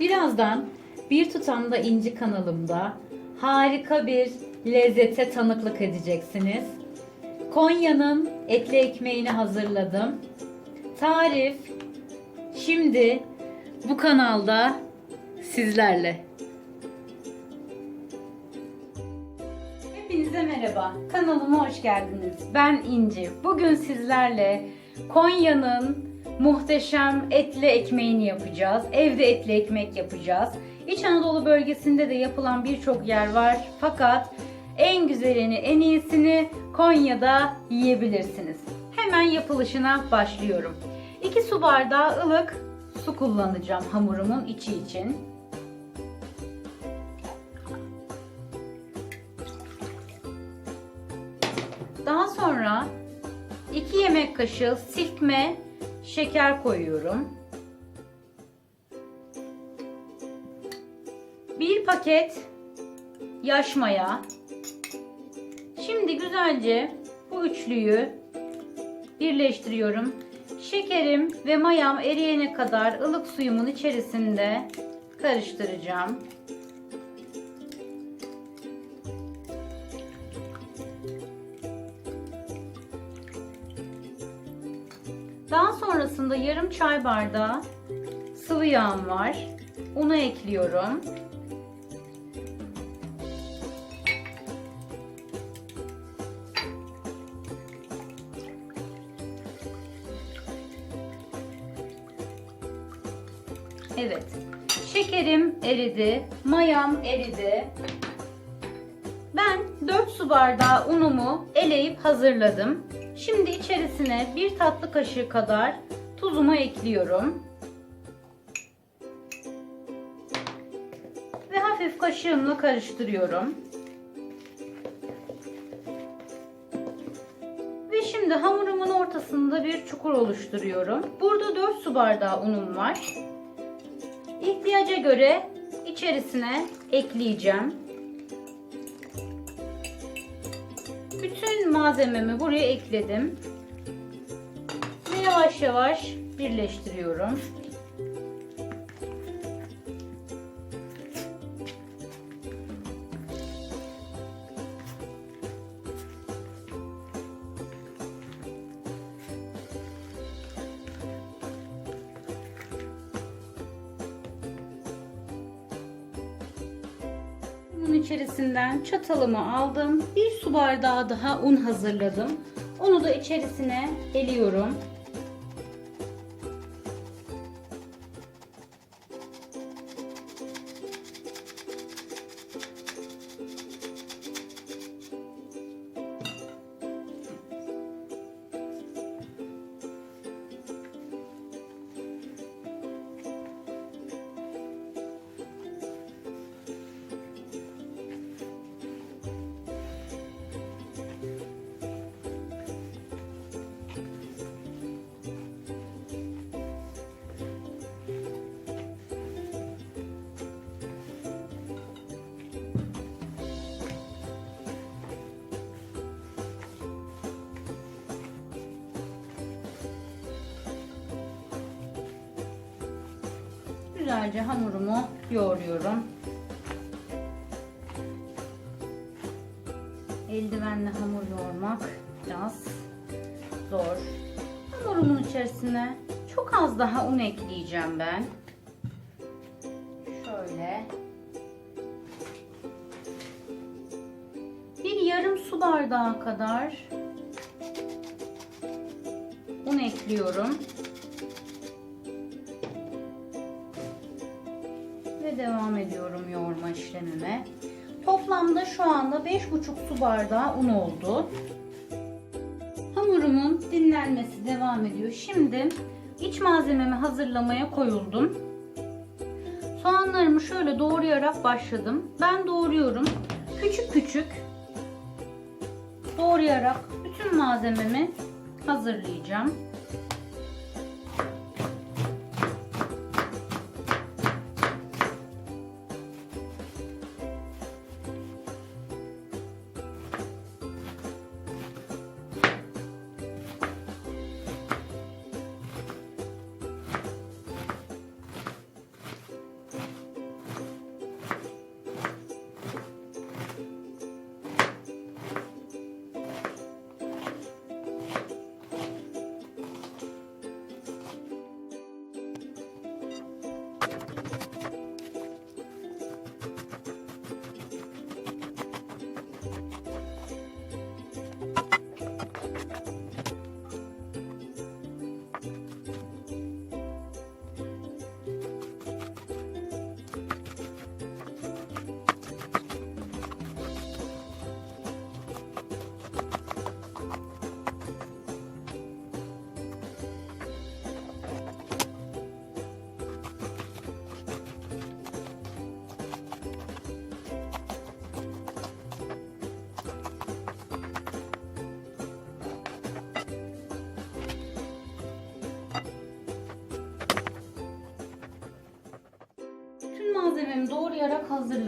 Birazdan bir tutamda inci kanalımda harika bir lezzete tanıklık edeceksiniz. Konya'nın etli ekmeğini hazırladım. Tarif şimdi bu kanalda sizlerle. Hepinize merhaba. Kanalıma hoş geldiniz. Ben İnci. Bugün sizlerle Konya'nın muhteşem etli ekmeğini yapacağız. Evde etli ekmek yapacağız. İç Anadolu bölgesinde de yapılan birçok yer var. Fakat en güzelini, en iyisini Konya'da yiyebilirsiniz. Hemen yapılışına başlıyorum. 2 su bardağı ılık su kullanacağım hamurumun içi için. Daha sonra 2 yemek kaşığı silkme şeker koyuyorum. 1 paket yaş maya. Şimdi güzelce bu üçlüyü birleştiriyorum. Şekerim ve mayam eriyene kadar ılık suyumun içerisinde karıştıracağım. Daha sonrasında yarım çay bardağı sıvı yağım var. Unu ekliyorum. Evet. Şekerim eridi, mayam eridi. Ben 4 su bardağı unumu eleyip hazırladım. Şimdi içerisine bir tatlı kaşığı kadar tuzumu ekliyorum. Ve hafif kaşığımla karıştırıyorum. Ve şimdi hamurumun ortasında bir çukur oluşturuyorum. Burada 4 su bardağı unum var. İhtiyaca göre içerisine ekleyeceğim. Bütün malzememi buraya ekledim. Yavaş yavaş birleştiriyorum. Bunun içerisinden çatalımı aldım. Bir su bardağı daha un hazırladım. Onu da içerisine eliyorum. Güzelce hamurumu yoğuruyorum. Eldivenle hamur yoğurmak biraz zor. Hamurumun içerisine çok az daha un ekleyeceğim ben. Şöyle. Bir yarım su bardağı kadar un ekliyorum. Ediyorum yoğurma işlemime. Toplamda şu anda 5,5 su bardağı un oldu. Hamurumun dinlenmesi devam ediyor. Şimdi iç malzememi hazırlamaya koyuldum. Soğanlarımı şöyle doğrayarak başladım. Ben doğruyorum. Küçük küçük doğrayarak bütün malzememi hazırlayacağım.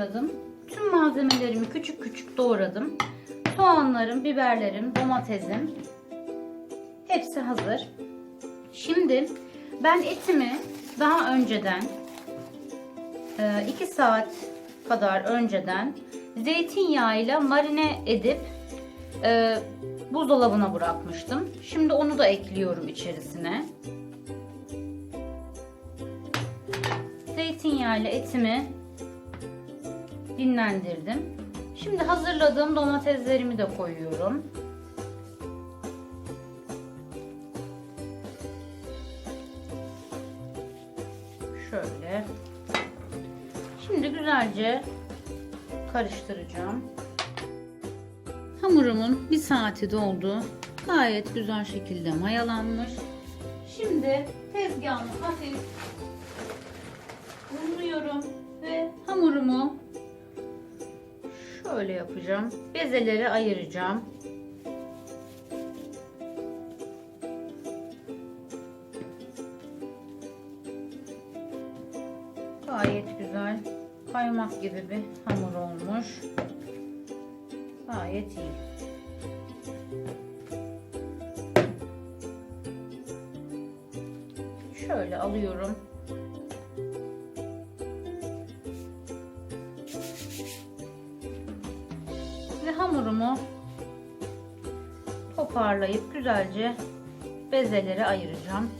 Hazırladım. Tüm malzemelerimi küçük küçük doğradım. Soğanlarım, biberlerim, domatesim hepsi hazır. Şimdi ben etimi daha önceden 2 saat kadar önceden zeytinyağıyla marine edip e, buzdolabına bırakmıştım. Şimdi onu da ekliyorum içerisine. Zeytinyağıyla etimi dinlendirdim. Şimdi hazırladığım domateslerimi de koyuyorum. Şöyle. Şimdi güzelce karıştıracağım. Hamurumun bir saati doldu. Gayet güzel şekilde mayalanmış. Şimdi tezgahımı hafif unluyorum ve hamurumu şöyle yapacağım. Bezeleri ayıracağım. Gayet güzel kaymak gibi bir hamur olmuş. Gayet iyi. Şöyle alıyorum. Toparlayıp güzelce bezelere ayıracağım.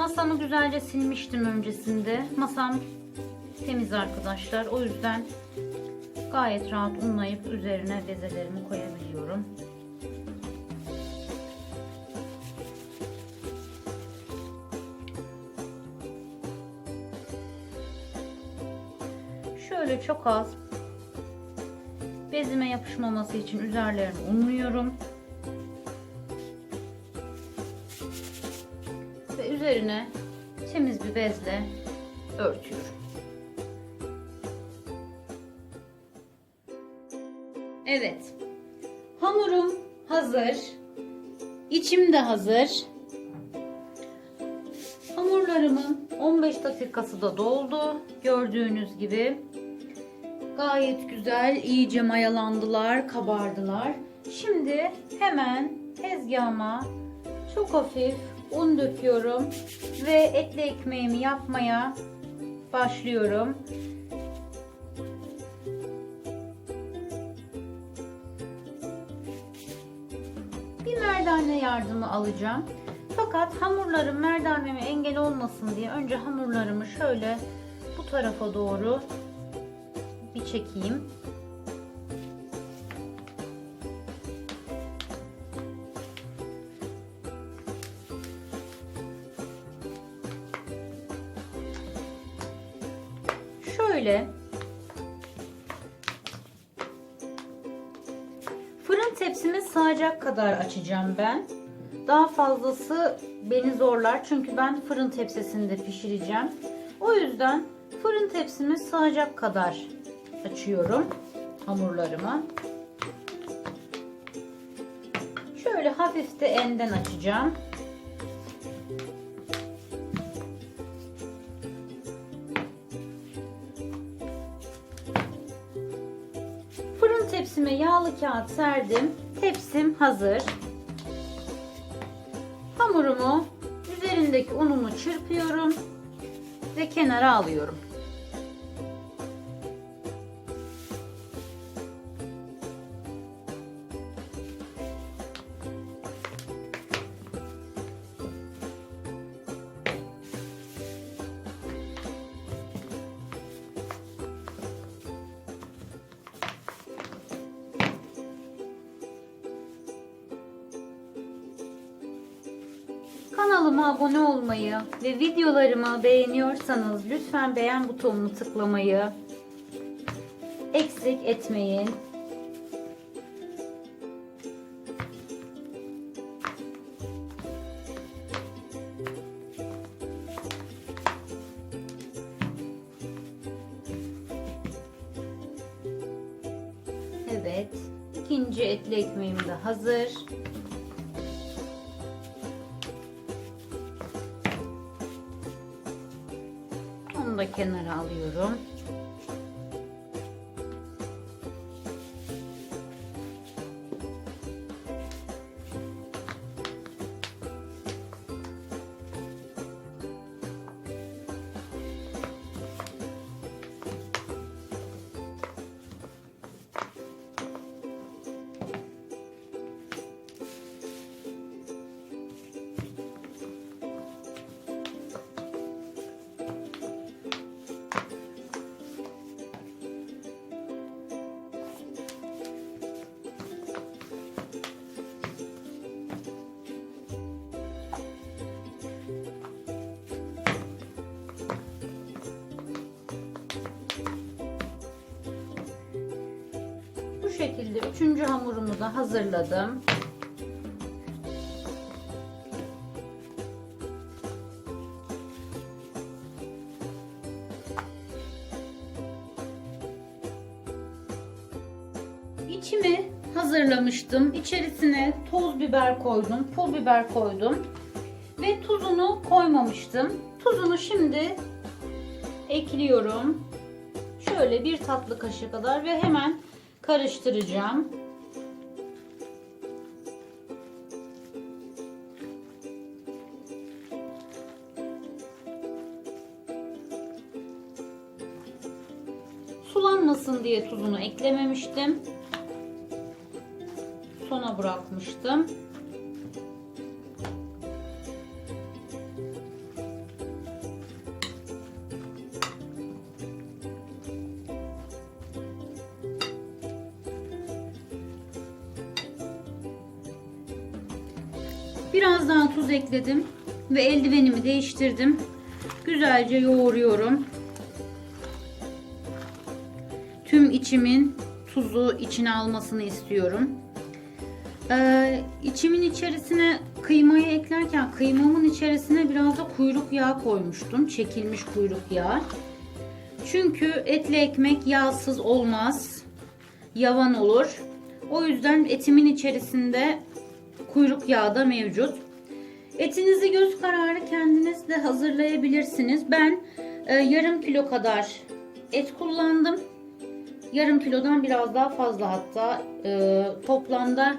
Masamı güzelce silmiştim öncesinde. Masam temiz arkadaşlar. O yüzden gayet rahat unlayıp üzerine bezelerimi koyabiliyorum. Şöyle çok az bezime yapışmaması için üzerlerini unluyorum. Üzerine temiz bir bezle örtüyorum. Evet. Hamurum hazır. İçim de hazır. Hamurlarımın 15 dakikası da doldu. Gördüğünüz gibi gayet güzel, iyice mayalandılar, kabardılar. Şimdi hemen tezgahıma çok hafif un döküyorum ve etli ekmeğimi yapmaya başlıyorum. Bir merdane yardımı alacağım. Fakat hamurlarım merdaneme engel olmasın diye önce hamurlarımı şöyle bu tarafa doğru bir çekeyim. Şöyle fırın tepsimi sığacak kadar açacağım ben. Daha fazlası beni zorlar çünkü ben fırın tepsisinde pişireceğim. O yüzden fırın tepsimi sığacak kadar açıyorum hamurlarımı. Şöyle hafif de enden açacağım. Yağlı kağıt serdim. Tepsim hazır. Hamurumu üzerindeki unumu çırpıyorum ve kenara alıyorum. Olmayı ve videolarımı beğeniyorsanız lütfen beğen butonunu tıklamayı eksik etmeyin. Evet. ikinci etli ekmeğim de hazır. Kenara alıyorum. Şekilde üçüncü hamurumu da hazırladım. İçimi hazırlamıştım. İçerisine toz biber koydum, pul biber koydum ve tuzunu koymamıştım. Tuzunu şimdi ekliyorum. Şöyle bir tatlı kaşığı kadar ve hemen karıştıracağım. Sulanmasın diye tuzunu eklememiştim. Sona bırakmıştım. Ekledim ve eldivenimi değiştirdim. Güzelce yoğuruyorum. Tüm içimin tuzu içine almasını istiyorum. Ee, içimin içerisine kıymayı eklerken kıymamın içerisine biraz da kuyruk yağı koymuştum. Çekilmiş kuyruk yağı. Çünkü etli ekmek yağsız olmaz. Yavan olur. O yüzden etimin içerisinde kuyruk yağı da mevcut. Etinizi göz kararı kendiniz de hazırlayabilirsiniz. Ben e, yarım kilo kadar et kullandım. Yarım kilodan biraz daha fazla hatta e, toplamda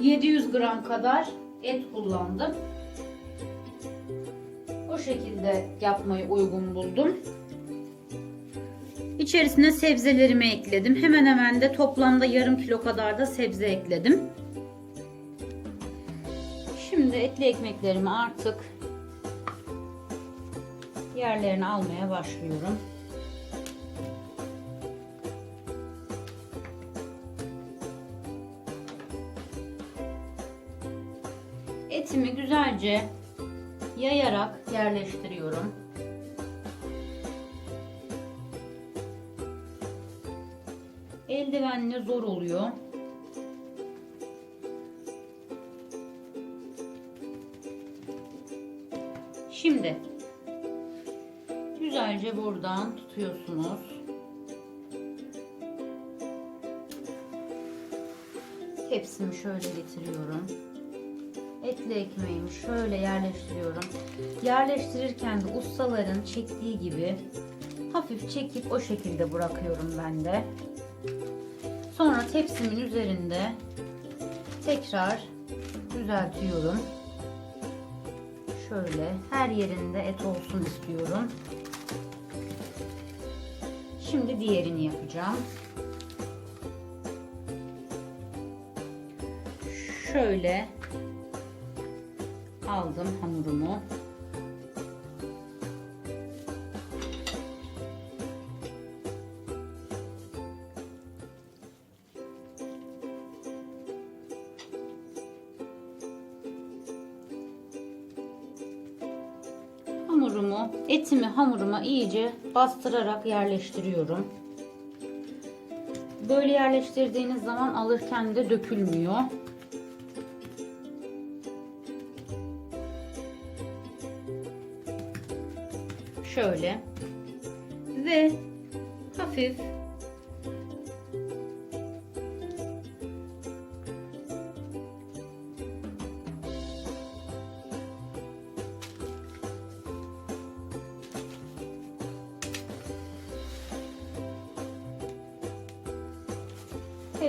700 gram kadar et kullandım. O şekilde yapmayı uygun buldum. İçerisine sebzelerimi ekledim. Hemen hemen de toplamda yarım kilo kadar da sebze ekledim. Şimdi etli ekmeklerimi artık yerlerine almaya başlıyorum. Etimi güzelce yayarak yerleştiriyorum. Eldivenle zor oluyor. Şimdi güzelce buradan tutuyorsunuz. Tepsimi şöyle getiriyorum. Etli ekmeğimi şöyle yerleştiriyorum. Yerleştirirken de ustaların çektiği gibi hafif çekip o şekilde bırakıyorum ben de. Sonra tepsimin üzerinde tekrar düzeltiyorum. Şöyle her yerinde et olsun istiyorum. Şimdi diğerini yapacağım. Şöyle aldım hamurumu. Etimi hamuruma iyice bastırarak yerleştiriyorum. Böyle yerleştirdiğiniz zaman alırken de dökülmüyor. Şöyle ve hafif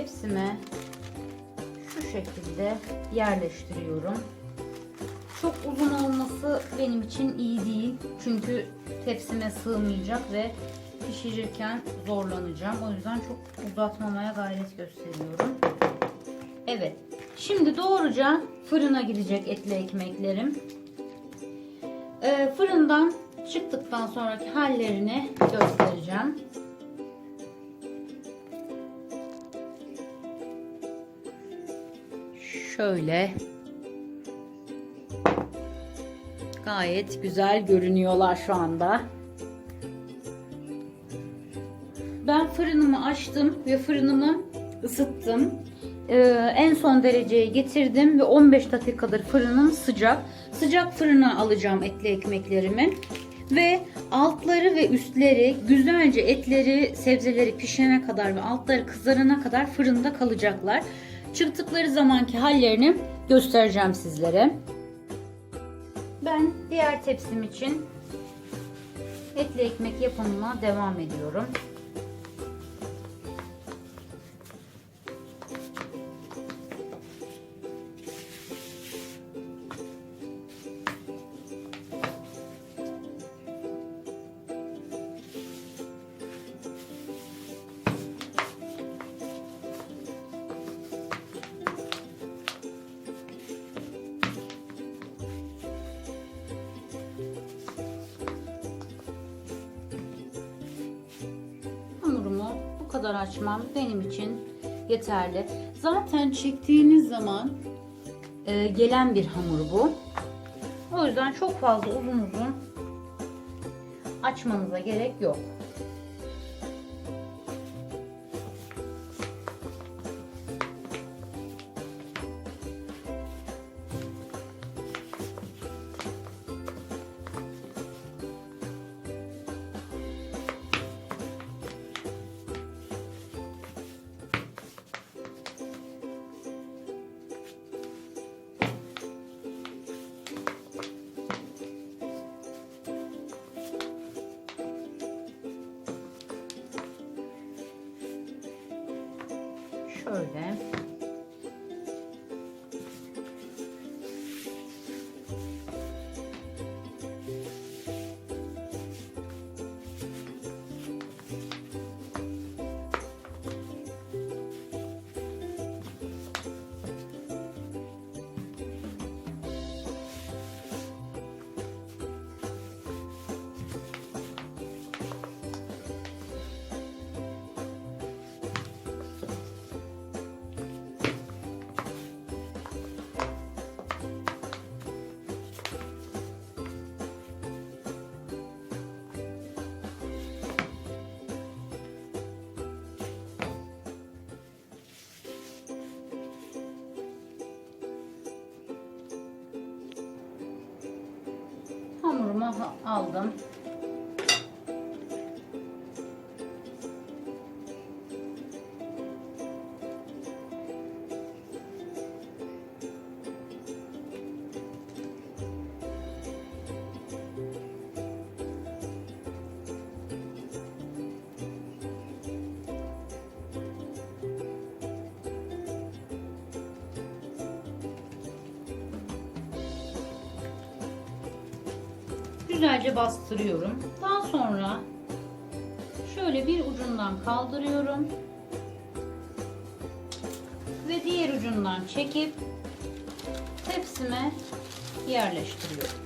tepsime şu şekilde yerleştiriyorum. Çok uzun olması benim için iyi değil. Çünkü tepsime sığmayacak ve pişirirken zorlanacağım. O yüzden çok uzatmamaya gayret gösteriyorum. Evet. Şimdi doğruca fırına gidecek etli ekmeklerim. Ee, fırından çıktıktan sonraki hallerini göstereceğim. Şöyle gayet güzel görünüyorlar şu anda. Ben fırınımı açtım ve fırınımı ısıttım. Ee, en son dereceye getirdim ve 15 dakikadır fırınım sıcak. Sıcak fırına alacağım etli ekmeklerimi. Ve altları ve üstleri güzelce etleri, sebzeleri pişene kadar ve altları kızarana kadar fırında kalacaklar. Çıktıkları zamanki hallerini göstereceğim sizlere. Ben diğer tepsim için etli ekmek yapımına devam ediyorum. Kadar açmam benim için yeterli. Zaten çektiğiniz zaman e, gelen bir hamur bu. O yüzden çok fazla uzun uzun açmanıza gerek yok. Şöyle. Aldım. Güzelce bastırıyorum. Daha sonra şöyle bir ucundan kaldırıyorum. Ve diğer ucundan çekip tepsime yerleştiriyorum.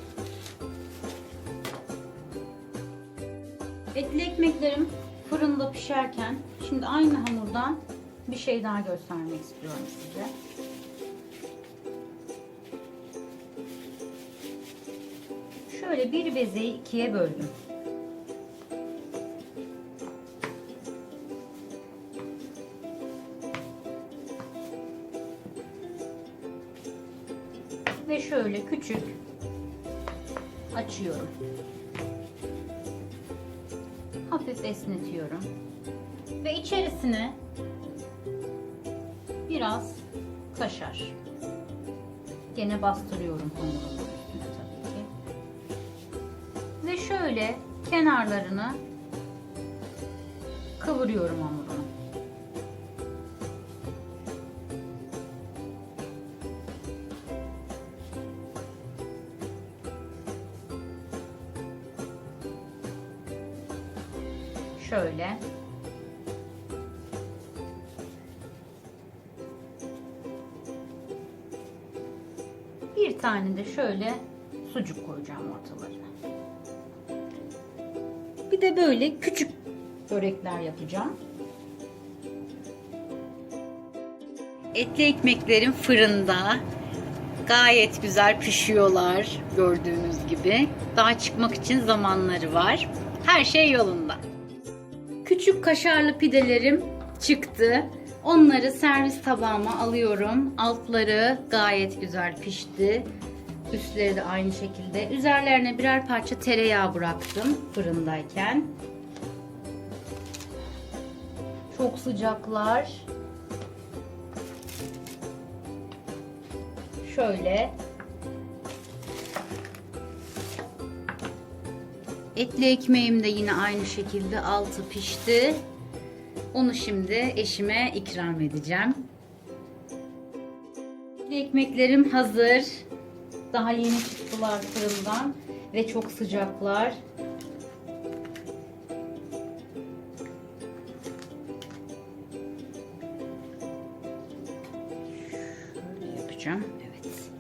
Etli ekmeklerim fırında pişerken şimdi aynı hamurdan bir şey daha göstermek istiyorum size. Şöyle bir bezeyi ikiye böldüm. Ve şöyle küçük açıyorum. Hafif esnetiyorum. Ve içerisine biraz kaşar. Gene bastırıyorum hamurumun şöyle kenarlarını kıvırıyorum hamurunu. Şöyle. Bir tane de şöyle sucuk koyacağım ortalarına. Bir de böyle küçük börekler yapacağım. Etli ekmeklerim fırında. Gayet güzel pişiyorlar gördüğünüz gibi. Daha çıkmak için zamanları var. Her şey yolunda. Küçük kaşarlı pidelerim çıktı. Onları servis tabağıma alıyorum. Altları gayet güzel pişti. Üstleri de aynı şekilde. Üzerlerine birer parça tereyağı bıraktım fırındayken. Çok sıcaklar. Şöyle Etli ekmeğim de yine aynı şekilde altı pişti. Onu şimdi eşime ikram edeceğim. Etli ekmeklerim hazır. Daha yeni çıktılar fırından ve çok sıcaklar. Şöyle yapacağım. Evet.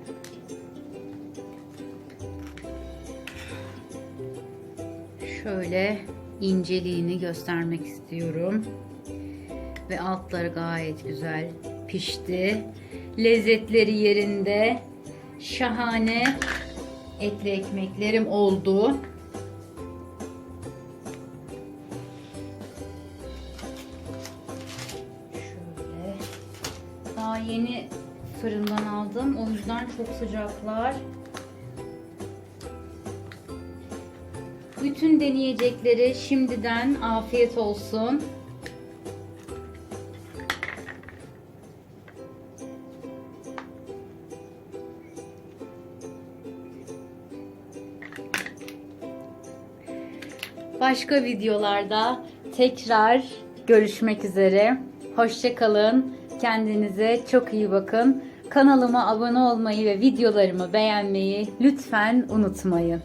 şöyle inceliğini göstermek istiyorum. Ve altları gayet güzel pişti. Lezzetleri yerinde. Şahane etli ekmeklerim oldu. Şöyle. Daha yeni fırından aldım. O yüzden çok sıcaklar. Bütün deneyecekleri şimdiden afiyet olsun. Başka videolarda tekrar görüşmek üzere. Hoşçakalın. Kendinize çok iyi bakın. Kanalıma abone olmayı ve videolarımı beğenmeyi lütfen unutmayın.